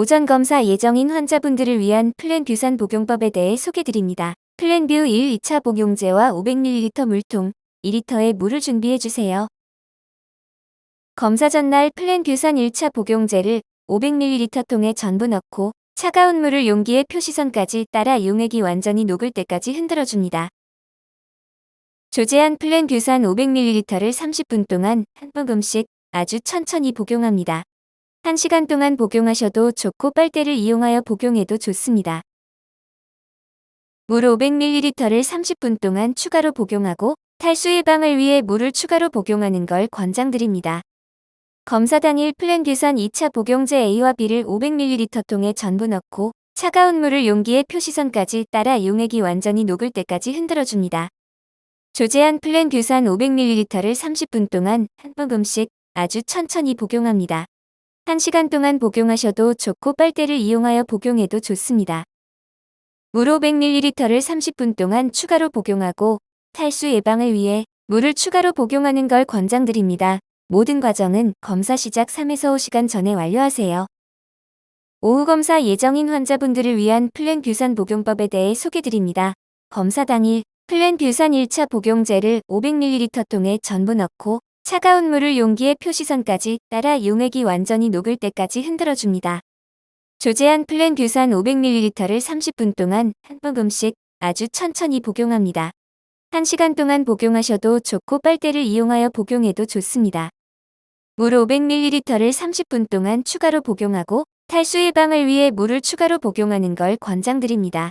오전 검사 예정인 환자분들을 위한 플랜 뷰산 복용법에 대해 소개드립니다. 플랜뷰 1, 2차 복용제와 500ml 물통 2리터의 물을 준비해 주세요. 검사 전날 플랜 뷰산 1차 복용제를 500ml 통에 전부 넣고 차가운 물을 용기의 표시선까지 따라 용액이 완전히 녹을 때까지 흔들어 줍니다. 조제한 플랜 뷰산 500ml를 30분 동안 한 모금씩 아주 천천히 복용합니다. 1시간 동안 복용하셔도 좋고 빨대를 이용하여 복용해도 좋습니다. 물 500ml를 30분 동안 추가로 복용하고 탈수 예방을 위해 물을 추가로 복용하는 걸 권장드립니다. 검사 당일 플랜 뷰산 2차 복용제 A와 B를 500ml 통에 전부 넣고 차가운 물을 용기의 표시선까지 따라 용액이 완전히 녹을 때까지 흔들어 줍니다. 조제한 플랜 뷰산 500ml를 30분 동안 한 모금씩 아주 천천히 복용합니다. 1시간 동안 복용하셔도 좋고 빨대를 이용하여 복용해도 좋습니다. 물 500ml를 30분 동안 추가로 복용하고 탈수 예방을 위해 물을 추가로 복용하는 걸 권장드립니다. 모든 과정은 검사 시작 3에서 5시간 전에 완료하세요. 오후 검사 예정인 환자분들을 위한 플랜 뷰산 복용법에 대해 소개드립니다. 검사 당일 플랜 뷰산 1차 복용제를 500ml 통에 전부 넣고 차가운 물을 용기의 표시선까지 따라 용액이 완전히 녹을 때까지 흔들어 줍니다. 조제한 플랜 뷰산 500ml를 30분 동안 한 모금씩 아주 천천히 복용합니다. 1시간 동안 복용하셔도 좋고 빨대를 이용하여 복용해도 좋습니다. 물 500ml를 30분 동안 추가로 복용하고 탈수 예방을 위해 물을 추가로 복용하는 걸 권장드립니다.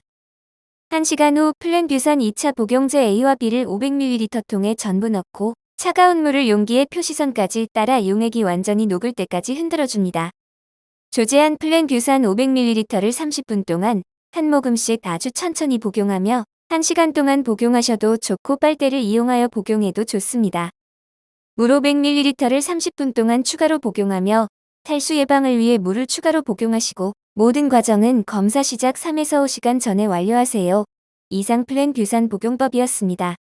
1시간 후 플랜 뷰산 2차 복용제 A와 B를 500ml 통에 전부 넣고 차가운 물을 용기의 표시선까지 따라 용액이 완전히 녹을 때까지 흔들어 줍니다. 조제한 플랜 뷰산 500ml를 30분 동안 한 모금씩 아주 천천히 복용하며 1시간 동안 복용하셔도 좋고 빨대를 이용하여 복용해도 좋습니다. 물 500ml를 30분 동안 추가로 복용하며 탈수 예방을 위해 물을 추가로 복용하시고 모든 과정은 검사 시작 3에서 5시간 전에 완료하세요. 이상 플랜 뷰산 복용법이었습니다.